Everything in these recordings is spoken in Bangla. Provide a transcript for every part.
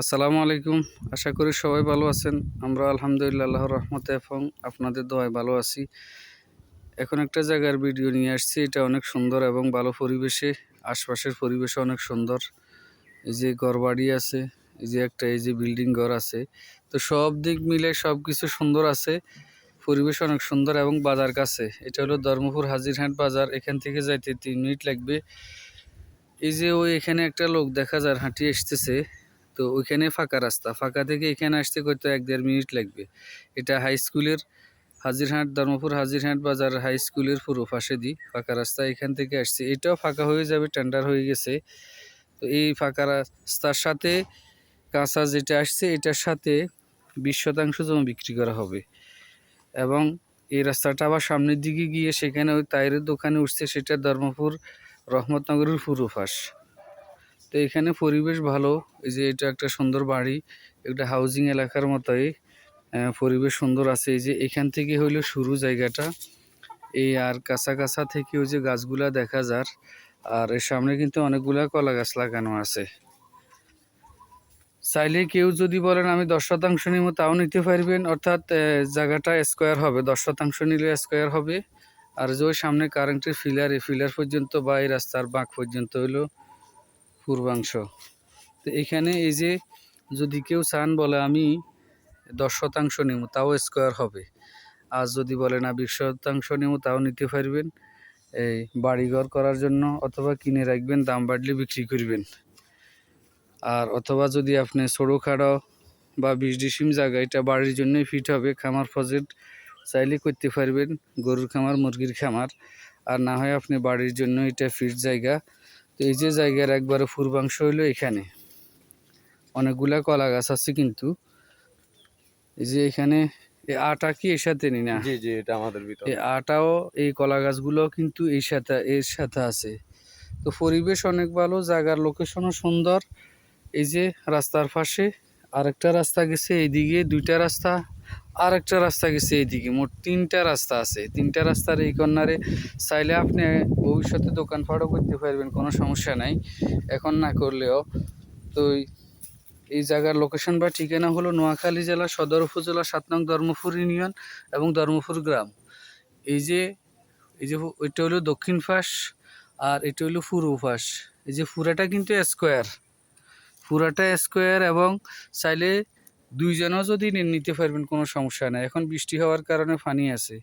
আসসালামু আলাইকুম। আশা করি সবাই ভালো আছেন। আমরা আলহামদুলিল্লাহ আল্লাহর রহমতে এবং আপনাদের দোয়ায় ভালো আছি। এখন একটা জায়গার ভিডিও নিয়ে আসছি। এটা অনেক সুন্দর এবং ভালো পরিবেশে, আশপাশের পরিবেশ অনেক সুন্দর। এই যে ঘরবাড়ি আছে, এই যে একটা, এই যে বিল্ডিং ঘর আছে। তো সব দিক মিলে সব কিছু সুন্দর আছে। পরিবেশ অনেক সুন্দর এবং বাজার কাছে। এটা হলো ধর্মপুর হাজিরহাট বাজার। এখান থেকে যাইতে তিন মিনিট লাগবে। এই যে ওই এখানে একটা লোক দেখা যায় হাঁটি আসতেছে। তো ওইখানে ফাঁকা রাস্তা। ফাঁকা থেকে এখানে আসতে হয়তো এক দেড় মিনিট লাগবে। এটা হাই স্কুলের হাজিরহাট, ধর্মপুর হাজিরহাট বাজার হাই স্কুলের পুরো পাশে দিই ফাঁকা রাস্তা এখান থেকে আসছে। এটাও ফাঁকা হয়ে যাবে টেন্ডার হয়ে গেছে। তো এই ফাঁকা রাস্তার সাথে কাঁচা যেটা আসছে, এটার সাথে বিশ শতাংশ জমি বিক্রি করা হবে। এবং এই রাস্তাটা আবার সামনের দিকে গিয়ে সেখানে ওই তাইরের দোকানে উঠছে, সেটা ধর্মপুর রহমতনগরের পুরো পাশ। তো এখানে পরিবেশ ভালো। এই যে এটা একটা সুন্দর বাড়ি, একটা হাউজিং এলাকার মতোই পরিবেশ সুন্দর আছে। এই যে এখান থেকে হইল শুরু জায়গাটা। এই আর কাঁচা কাঁচা থেকে ওই যে গাছগুলা দেখা যার, আর এর সামনে কিন্তু অনেকগুলা কলা গাছ লাগানো আছে। চাইলে কেউ যদি বলেন, আমি দশ শতাংশ নিব তাও নিতে পারবেন। অর্থাৎ জায়গাটা স্কোয়ার হবে, দশ শতাংশ নিলে স্কোয়ার হবে। আর যে সামনে কারেন্টের ফিলার এই ফিলার পর্যন্ত বা এই রাস্তার বাঁক পর্যন্ত হইল পূর্বাংশ। তো এখানে এই যে যদি কেউ চান বলে আমি দশ শতাংশ নেব, তাও স্কোয়ার হবে। আর যদি বলে না বিশ শতাংশ নেব, তাও নিতে পারবেন। এই বাড়িঘর করার জন্য অথবা কিনে রাখবেন, দাম বাড়লে বিক্রি করবেন। আর অথবা যদি আপনি ছোটো খাড়ো বা বিশ ডিসিম জায়গা, এটা বাড়ির জন্যই ফিট হবে, খামার প্রজেক্ট চাইলে করতে পারবেন। গরুর খামার, মুরগির খামার। আর না হয় আপনি বাড়ির জন্য এটা ফিট জায়গা। তো এই যে জায়গার একবারে পূর্বাংশ হইল এখানে। অনেকগুলা কলা গাছ আছে কিন্তু। এই যে এখানে এই আটা কি এর সাথে নি না? জি জি এটা আমাদের ভিতর। এই আটাও এই কলা গাছগুলো কিন্তু এই সাথে এর সাথে আছে। তো পরিবেশ অনেক ভালো জায়গার লোকেশনও সুন্দর। এই যে রাস্তার পাশে আরেকটা রাস্তা গেছে এইদিকে দুইটা রাস্তা। আর একটা রাস্তা গেছে এইদিকে, মোট তিনটা রাস্তা আছে। তিনটা রাস্তার এই কর্নারে চাইলে আপনি ভবিষ্যতে দোকানপাটও করতে পারবেন, কোনো সমস্যা নাই। এখন না করলেও। তো এই- জায়গার লোকেশন বা ঠিকানা হলো নোয়াখালী জেলা সদর উপজেলা সাত নং ধর্মপুর ইউনিয়ন এবং ধর্মপুর গ্রাম। এই যে এই যে ওইটা হলো দক্ষিণ পাশ আর এটা হলো পূর্ব পাশ। এই যে পুরাটা কিন্তু স্কোয়ার পুরাটা স্কোয়ার এবং চাইলে দুইজনও যদি নিতে পারবেন, কোনো সমস্যা নাই। এখন বৃষ্টি হওয়ার কারণে পানি আছে।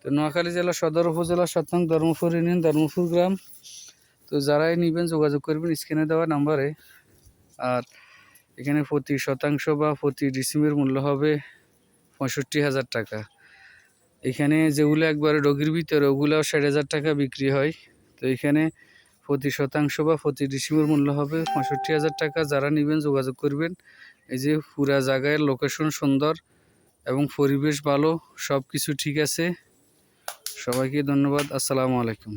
তো নোয়াখালী জেলা সদর উপজেলা সাত নং ধর্মপুর ইউনিয়ন, ধর্মপুর গ্রাম। তো যারাই নেবেন, যোগাযোগ করবেন স্ক্রিনে দেওয়া নাম্বারে। আর এখানে প্রতি শতাংশ বা প্রতি ডিসিমের মূল্য হবে পঁয়ষট্টি হাজার টাকা। এখানে যেগুলো একবারে ডগির ভিতরে, ওগুলোও ষাট হাজার টাকা বিক্রি হয়। তো এখানে প্রতি শতাংশ বা প্রতি ডিসিমের মূল্য হবে পঁয়ষট্টি হাজার টাকা। যারা নেবেন, যোগাযোগ করবেন। এই যে পুরা জায়গায় লোকেশন সুন্দর এবং পরিবেশ ভালো সব কিছু ঠিক আছে। সবাইকে ধন্যবাদ, আসসালামু আলাইকুম।